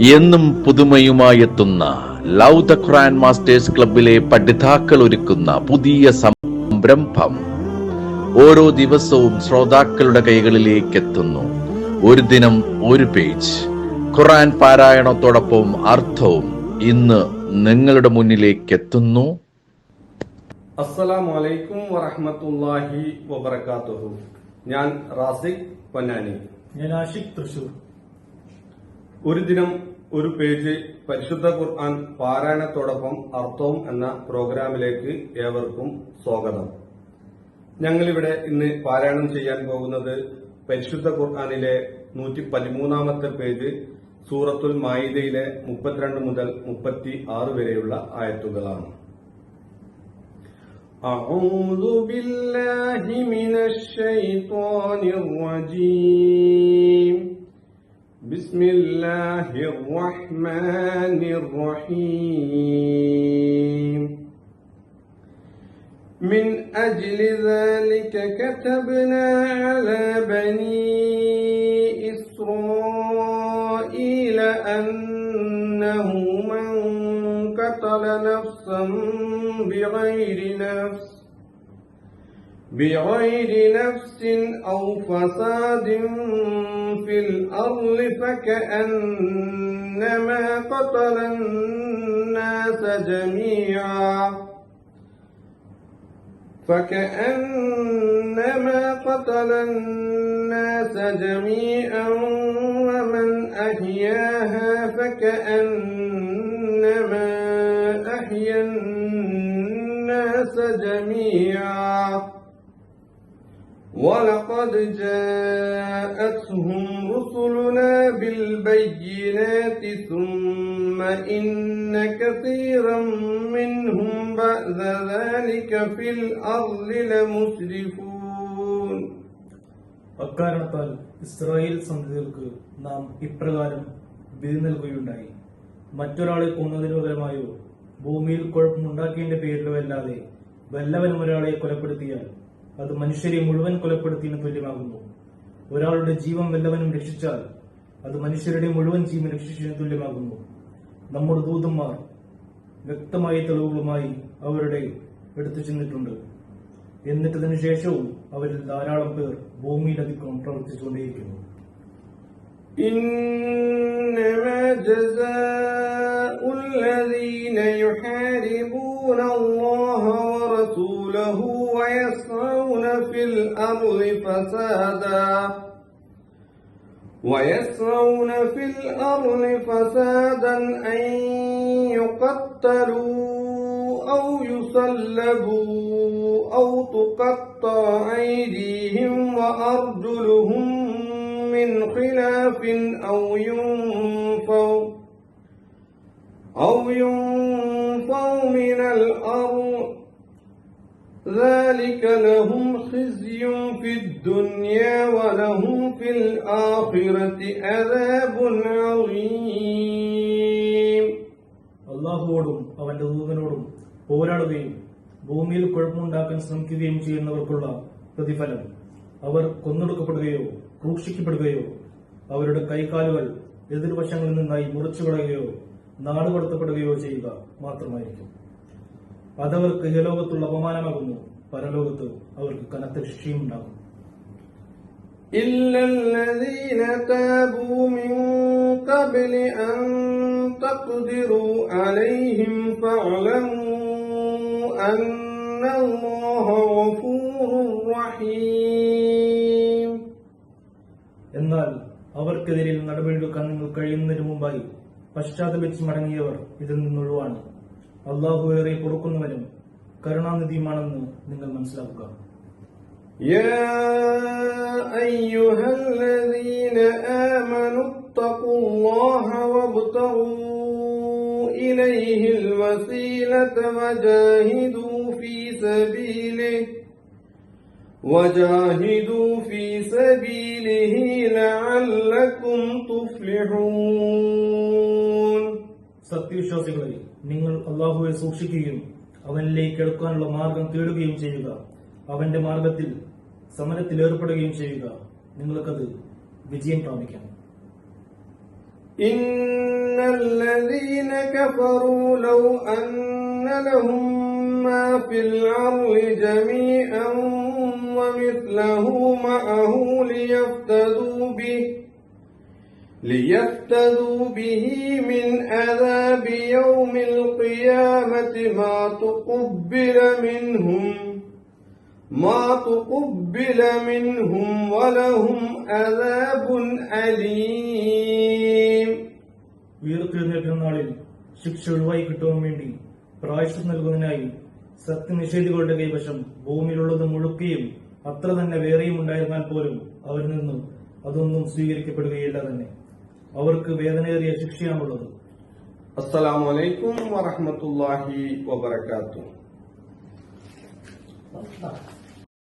എന്നും പുതുമയുമായി എത്തുന്ന ലവ് ദ ഖുറാൻ മാസ്റ്റേഴ്സ് ക്ലബിലെ പഠിതാക്കൾ ഒരുക്കുന്ന പുതിയ സംരംഭം ഓരോ ദിവസവും ശ്രോതാക്കളുടെ കൈകളിലേക്ക് എത്തുന്നു ഒരു ദിനം ഒരു പേജ്. ഖുറാൻ പാരായണത്തോടൊപ്പം അർത്ഥവും ഇന്ന് നിങ്ങളുടെ മുന്നിലേക്ക് എത്തുന്നു അസ്സലാമു അലൈക്കും വറഹ്മത്തുള്ളാഹി വബറകാതുഹു. ഞാൻ റാസിഖ് പൊന്നാനി. ഞാൻ ആഷിഖ് തൃശൂർ. ഒരു ദിനം ഒരു പേജ് പരിശുദ്ധ ഖുർആൻ പാരായണത്തോടൊപ്പം അർത്ഥവും എന്ന പ്രോഗ്രാമിലേക്ക് ഏവർക്കും സ്വാഗതം ഞങ്ങളിവിടെ ഇന്ന് പാരായണം ചെയ്യാൻ പോകുന്നത് പരിശുദ്ധ ഖുർആനിലെ നൂറ്റി പതിമൂന്നാമത്തെ പേജ് സൂറത്തുൽ മായിദയിലെ മുപ്പത്തിരണ്ട് മുതൽ മുപ്പത്തി ആറ് വരെയുള്ള ആയത്തുകളാണ് أعوذ بالله من الشيطان الرجيم بسم الله الرحمن الرحيم. من أجل ذلك كتبنا على بني إسرائيل أنه من قتل نفسا بغير نفس بغير نفس أو فساد في الأرض فكأنما قتل الناس جميعا فكأنما قتل الناس جميعا ومن أحياها فكأنما أحيا الناس جميعا ولقد جاءتهم رسلنا بالبينات ثم إن كثيرا منهم بعد ذلك في الأرض لمسرفون അക്കാരണത്താൽ ഇസ്രായേൽ സന്തതികൾക്ക് നാം ഇപ്രകാരം വിധി നൽകുകയുണ്ടായി മറ്റൊരാളെ കൊന്നതിന് പകരമായോ ഭൂമിയിൽ കുഴപ്പമുണ്ടാക്കിയതിന്റെ പേരിലോ അല്ലാതെ വല്ലവനും ഒരാളെ കൊലപ്പെടുത്തിയാൽ അത് മനുഷ്യരെ മുഴുവൻ കൊലപ്പെടുത്തിയതിന് തുല്യമാകുന്നു ഒരാളുടെ ജീവൻ വല്ലവനും രക്ഷിച്ചാൽ അത് മനുഷ്യരുടെ മുഴുവൻ ജീവൻ രക്ഷിച്ചതിന് തുല്യമാകുന്നു നമ്മുടെ ദൂതന്മാർ വ്യക്തമായ തെളിവുകളുമായി അവരുടെ എടുത്തു ചെന്നിട്ടുണ്ട് എന്നിട്ടതിനു ശേഷവും അവരിൽ ധാരാളം പേർ ഭൂമിയിലധികം പ്രവർത്തിച്ചുകൊണ്ടേയിരിക്കുന്നു إنما جزاء الذين يحاربون الله ورسوله ويسعون في الأرض فسادا. ويسعون في الأرض فسادا أن يقتلوا أو يصلبوا أو تقطع أيديهم وأرجلهم من خلاف أو ينفوا أو ينفوا من الأرض ذلك لهم خزي في الدنيا ولهم في الآخرة عذاب عظيم അള്ളാഹുവോടും അവന്റെ ദൂതനോടും പോരാടുകയും ഭൂമിയിൽ കുഴപ്പമുണ്ടാക്കാൻ ശ്രമിക്കുകയും ചെയ്യുന്നവർക്കുള്ള പ്രതിഫലം അവർ കൊന്നൊടുക്കപ്പെടുകയോ ക്രൂശിക്കപ്പെടുകയോ അവരുടെ കൈകാലുകൾ എതിർവശങ്ങളിൽ നിന്നായി മുറിച്ചു കളയുകയോ നാടുകടത്തപ്പെടുകയോ ചെയ്യുക മാത്രമായിരിക്കും അതവർക്ക് ഇഹലോകത്തുള്ള അപമാനമാകുന്നു പരലോകത്ത് അവർക്ക് കനത്ത ശിക്ഷയും ഉണ്ടാകും إلا الذين تابوا من قبل أن تقدروا عليهم فاعلموا أن الله غفور رحيم എന്നാൽ അവർക്കെതിരെ നടപടിയെടുക്കാൻ നിങ്ങൾ കഴിയുന്നതിന് മുമ്പായി പശ്ചാത്തപിച്ച് മടങ്ങിയവർ ഇതിൽ നിന്നൊഴിവാണ് അള്ളാഹു ഏറെ പൊറുക്കുന്നവനും കരുണാനിധിയുമാണെന്ന് നിങ്ങൾ മനസ്സിലാക്കുക يا أيها الذين آمنوا اتقوا الله وابتغوا إليه الوسيلة وجاهدوا في سبيله وجاهدوا في سبيله لعلكم تفلحون സത്യവിശ്വാസികളെ നിങ്ങൾ അള്ളാഹുവെ സൂക്ഷിക്കുകയും അവനിലേക്ക് എടുക്കാനുള്ള മാർഗം തേടുകയും ചെയ്യുക അവന്റെ മാർഗത്തിൽ സമരത്തിൽ ഏർപ്പെടുകയും ചെയ്യുക നിങ്ങൾക്കത് വിജയം പ്രാപിക്കാം إن الذين كفروا لو أن لهم ما في الأرض جميعا ومثله معه ليفتدوا به ليفتدوا به من عذاب يوم القيامة ما تقبل منهم ما تقبل منهم ولهم عذاب أليم ഉയർത്തെഴുന്നേൽക്കുന്ന നാളിൽ ശിക്ഷ ഒഴിവായി കിട്ടുവാൻ വേണ്ടി പ്രായശ്ചിത്തം നൽകുന്നതിനായി സത്യനിഷേധികളുടെ കൈവശം ഭൂമിയിലുള്ളത് മുഴുക്കുകയും അത്ര തന്നെ വേറെയും ഉണ്ടായിരുന്നാൽ പോലും അവരിൽ നിന്നും അതൊന്നും സ്വീകരിക്കപ്പെടുകയില്ല തന്നെ ویشیا السلام علیکم و رحمت اللہ وبرکاتہ